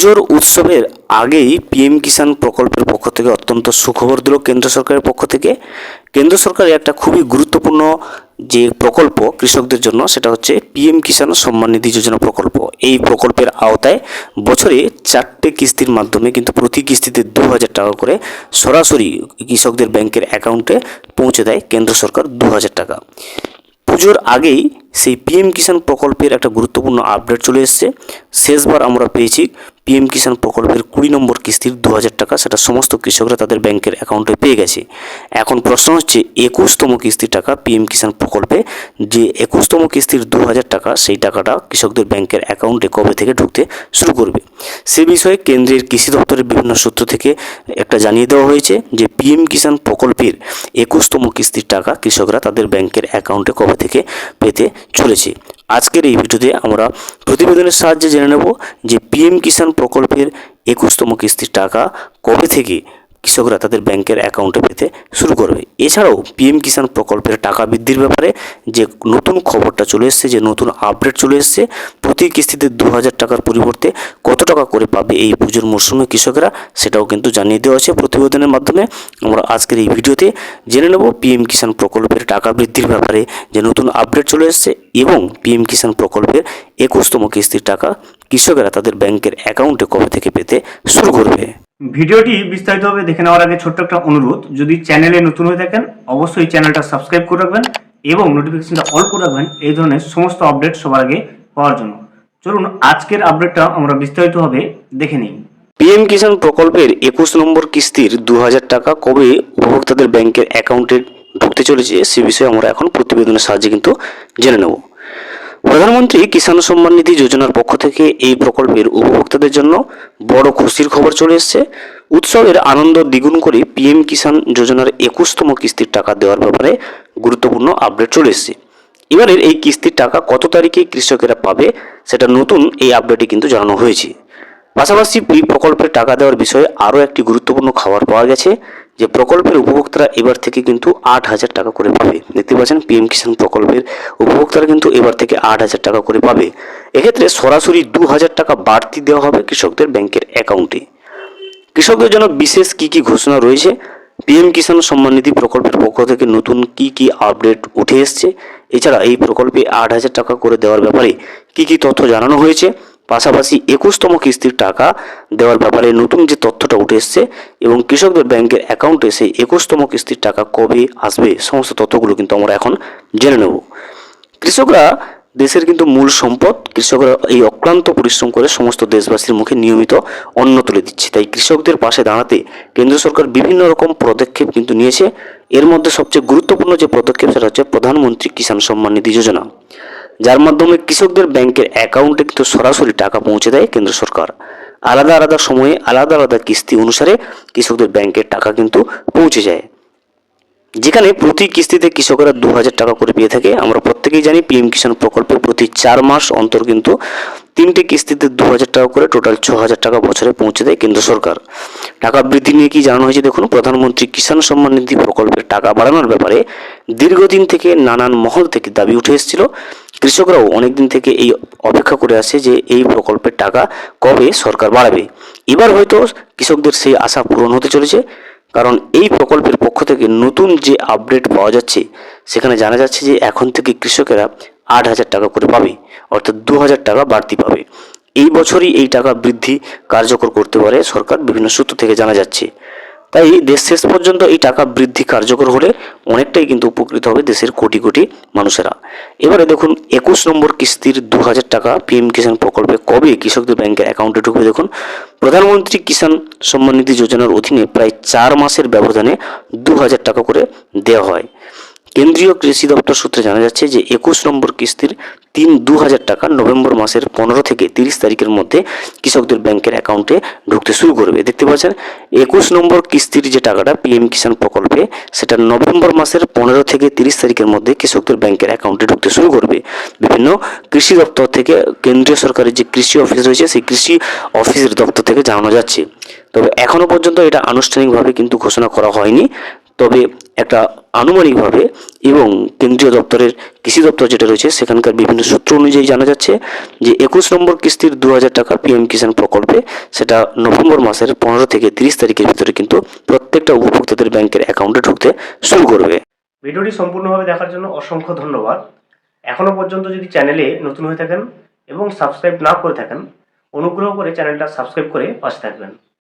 পুজোর উৎসবের আগেই পিএম কিষাণ প্রকল্পের পক্ষ থেকে অত্যন্ত সুখবর দিল কেন্দ্র সরকারের পক্ষ থেকে। কেন্দ্র সরকারের একটা খুবই গুরুত্বপূর্ণ যে প্রকল্প কৃষকদের জন্য, সেটা হচ্ছে পিএম কিষাণ সম্মান নিধি যোজনা প্রকল্প। এই প্রকল্পের আওতায় বছরে চারটে কিস্তির মাধ্যমে কিন্তু প্রতি কিস্তিতে দু হাজার টাকা করে সরাসরি কৃষকদের ব্যাংকের অ্যাকাউন্টে পৌঁছে দেয় কেন্দ্র সরকার দু হাজার টাকা। পুজোর আগেই সেই পিএম কিষাণ প্রকল্পের একটা গুরুত্বপূর্ণ আপডেট চলে এসেছে। শেষবার আমরা পেয়েছি পিএম কিষাণ প্রকল্পের কুড়ি নম্বর কিস্তির দু হাজার টাকা সেটা সমস্ত কৃষকরা তাদের ব্যাংকের অ্যাকাউন্টে পেয়ে গেছে। এখন প্রশ্ন হচ্ছে, একুশতম কিস্তির টাকা পিএম কিষাণ প্রকল্পে যে একুশতম কিস্তির দু হাজার টাকা সেই টাকাটা কৃষকদের ব্যাংকের অ্যাকাউন্টে কবে থেকে ঢুকতে শুরু করবে? সে বিষয়ে কেন্দ্রের কৃষি দপ্তরের বিভিন্ন সূত্র থেকে একটা জানিয়ে দেওয়া হয়েছে যে পিএম কিষাণ প্রকল্পের একুশতম কিস্তির টাকা কৃষকরা তাদের ব্যাংকের অ্যাকাউন্টে কবে থেকে পেতে চলেছে। আজকের এই ভিডিওতে আমরা প্রতিবেদনের সাহায্যে জেনে নেব যে পিএম কিষাণ প্রকল্পের একুশতম কিস্তির টাকা কবে থেকে কৃষকরা তাদের ব্যাংকের অ্যাকাউন্টে পেতে শুরু করবে। এছাড়াও পিএম কিষাণ প্রকল্পের টাকা বৃদ্ধির ব্যাপারে যে নতুন খবরটা চলে এসেছে, যে নতুন আপডেট চলে এসেছে, প্রতি কিস্তিতে দু হাজার টাকার পরিবর্তে কত টাকা করে পাবে এই পুজোর মরশুমে কৃষকরা, সেটাও কিন্তু জানিয়ে দেওয়া হয়েছে প্রতিবেদনের মাধ্যমে। আমরা আজকের এই ভিডিওতে জেনে নেব পিএম কিষাণ প্রকল্পের টাকা বৃদ্ধির ব্যাপারে যে নতুন আপডেট চলে এসেছে এবং পিএম কিষাণ প্রকল্পের একুশতম কিস্তির টাকা কৃষকেরা তাদের ব্যাংকের অ্যাকাউন্টে কবে থেকে পেতে শুরু করবে। ভিডিওটি বিস্তারিতভাবে দেখে নেওয়ার আগে ছোট্ট একটা অনুরোধ, যদি চ্যানেলে নতুন হয়ে থাকেন, অবশ্যই চ্যানেলটা সাবস্ক্রাইব করে রাখবেন এবং নোটিফিকেশনটা অল করে রাখবেন, এই ধরনের সমস্ত আপডেট সবার আগে পাওয়ার জন্য। চলুন, আজকের আপডেটটা আমরা বিস্তারিতভাবে দেখে নিই। পিএম কিষাণ প্রকল্পের একুশ নম্বর কিস্তির দু হাজার টাকা কবে উপভোক্তাদের ব্যাংকের অ্যাকাউন্টে ঢুকতে চলেছে, সে বিষয়ে আমরা এখন প্রতিবেদনের সাহায্যে কিন্তু জেনে নেব। প্রধানমন্ত্রী কিষাণ সম্মান নিধি যোজনার পক্ষ থেকে এই প্রকল্পের উপভোক্তাদের জন্য বড় খুশির খবর চলে এসেছে। উৎসবের আনন্দ দ্বিগুণ করে পিএম কিষাণ যোজনার একুশতম কিস্তির টাকা দেওয়ার ব্যাপারে গুরুত্বপূর্ণ আপডেট চলে এসেছে। এবারের এই কিস্তির টাকা কত তারিখে কৃষকেরা পাবে সেটা নতুন এই আপডেটে কিন্তু জানানো হয়েছে। পাশাপাশি এই প্রকল্পের টাকা দেওয়ার বিষয়ে আরও একটি গুরুত্বপূর্ণ খবর পাওয়া গেছে। যে প্রকল্পের উপভোক্তারা এবার থেকে কিন্তু আট হাজার টাকা করে পাবে। দেখতে পাচ্ছেন, পিএম কিষাণ প্রকল্পের উপভোক্তারা কিন্তু এবার থেকে আট হাজার টাকা করে পাবে। এক্ষেত্রে সরাসরি দু হাজার টাকা বাড়তি দেওয়া হবে কৃষকদের ব্যাংকের অ্যাকাউন্টে। কৃষকদের জন্য বিশেষ কি কি ঘোষণা রয়েছে? পিএম কিষাণ সম্মান নিধি প্রকল্পের পক্ষ থেকে নতুন কি কি আপডেট উঠে এসছে? এছাড়া এই প্রকল্পে আট হাজার টাকা করে দেওয়ার ব্যাপারে কি কি তথ্য জানানো হয়েছে? পাশাপাশি একুশতম কিস্তির টাকা দেওয়ার ব্যাপারে নতুন যে তথ্যটা উঠে এসছে এবং কৃষকদের ব্যাংকের অ্যাকাউন্টে সেই একুশতম কিস্তির টাকা কবে আসবে, সমস্ত তথ্যগুলো কিন্তু আমরা এখন জেনে নেব। কৃষকরা দেশের কিন্তু মূল সম্পদ, কৃষকরা এই অক্লান্ত পরিশ্রম করে সমস্ত দেশবাসীর মুখে নিয়মিত অন্ন তুলে দিচ্ছে। তাই কৃষকদের পাশে দাঁড়াতে কেন্দ্র সরকার বিভিন্ন রকম পদক্ষেপ কিন্তু নিয়েছে। এর মধ্যে সবচেয়ে গুরুত্বপূর্ণ যে পদক্ষেপ সেটা হচ্ছে প্রধানমন্ত্রী কিষাণ সম্মান নিধি যোজনা। যার মাধ্যমে কৃষকদের ব্যাংকের অ্যাকাউন্টে কিন্তু সরাসরি টাকা পৌঁছে দেয় কেন্দ্র সরকার। আলাদা আলাদা সময়ে আলাদা আলাদা কিস্তি অনুসারে কৃষকদের ব্যাংকের টাকা কিন্তু পৌঁছে যায়। যেখানে প্রতি কিস্তিতে কৃষকরা দু হাজার টাকা করে পেয়ে থাকে। আমরা প্রত্যেকেই জানি পিএম কিষাণ প্রকল্পে প্রতি চার মাস অন্তর কিন্তু তিনটে কিস্তিতে দু হাজার টাকা করে টোটাল ছ হাজার টাকা বছরে পৌঁছে দেয় কেন্দ্র সরকার। টাকা বৃদ্ধি নিয়ে কি জানানো হয়েছে দেখুন? প্রধানমন্ত্রী কিষাণ সম্মান নিধি প্রকল্পের টাকা বাড়ানোর ব্যাপারে দীর্ঘদিন থেকে নানান মহল থেকে দাবি উঠে এসেছিল। কৃষকরাও অনেকদিন থেকে এই অপেক্ষা করে আসে যে এই প্রকল্পের টাকা কবে সরকার বাড়াবে। এবার হয়তো কৃষকদের সেই আশা পূরণ হতে চলেছে, কারণ এই প্রকল্পের পক্ষ থেকে নতুন যে আপডেট পাওয়া যাচ্ছে, সেখানে জানা যাচ্ছে যে এখন থেকে কৃষকেরা আট হাজার টাকা করে পাবে, অর্থাৎ দু হাজার টাকা বাড়তি পাবে। এই বছরই এই টাকা বৃদ্ধি কার্যকর করতে পারে সরকার, বিভিন্ন সূত্র থেকে জানা যাচ্ছে। তাই দেশ শেষ পর্যন্ত এই টাকা বৃদ্ধি কার্যকর হলে অনেকটাই কিন্তু উপকৃত হবে দেশের কোটি কোটি মানুষেরা। এবারে দেখুন, একুশ নম্বর কিস্তির দু হাজার টাকা পিএম কিষাণ প্রকল্পে কবে কৃষকদের ব্যাংকের অ্যাকাউন্টে ঢুকবে দেখুন, প্রধানমন্ত্রী কিষাণ সম্মান নিধি যোজনার অধীনে প্রায় চার মাসের ব্যবধানে দু হাজার টাকা করে দেওয়া হয়। কেন্দ্রীয় কৃষি দপ্তর সূত্রে জানা যাচ্ছে যে একুশ নম্বর কিস্তির তিন দু হাজার টাকা নভেম্বর মাসের পনেরো থেকে তিরিশ তারিখের মধ্যে কৃষকদের ব্যাংকের অ্যাকাউন্টে ঢুকতে শুরু করবে। দেখতে পাচ্ছেন, একুশ নম্বর কিস্তির যে টাকাটা পিএম কিষাণ প্রকল্পে, সেটা নভেম্বর মাসের পনেরো থেকে তিরিশ তারিখের মধ্যে কৃষকদের ব্যাংকের অ্যাকাউন্টে ঢুকতে শুরু করবে। বিভিন্ন কৃষি দপ্তর থেকে কেন্দ্রীয় সরকারের যে কৃষি অফিস রয়েছে, সেই কৃষি অফিসের দপ্তর থেকে জানানো যাচ্ছে। তবে এখনও পর্যন্ত এটা আনুষ্ঠানিকভাবে কিন্তু ঘোষণা করা হয়নি। তবে একটা আনুমানিকভাবে এবং কেন্দ্রীয় দপ্তরের কৃষি দপ্তর যেটা রয়েছে, সেখানকার বিভিন্ন সূত্র অনুযায়ী জানা যাচ্ছে যে একুশ নম্বর কিস্তির দু হাজার টাকা পিএম কিষাণ প্রকল্পে সেটা নভেম্বর মাসের পনেরো থেকে তিরিশ তারিখের ভিতরে কিন্তু প্রত্যেকটা উপভোক্তাদের ব্যাংকের অ্যাকাউন্টে ঢুকতে শুরু করবে। ভিডিওটি সম্পূর্ণভাবে দেখার জন্য অসংখ্য ধন্যবাদ। এখনও পর্যন্ত যদি চ্যানেলে নতুন হয়ে থাকেন এবং সাবস্ক্রাইব না করে থাকেন, অনুগ্রহ করে চ্যানেলটা সাবস্ক্রাইব করে পাশে থাকবেন।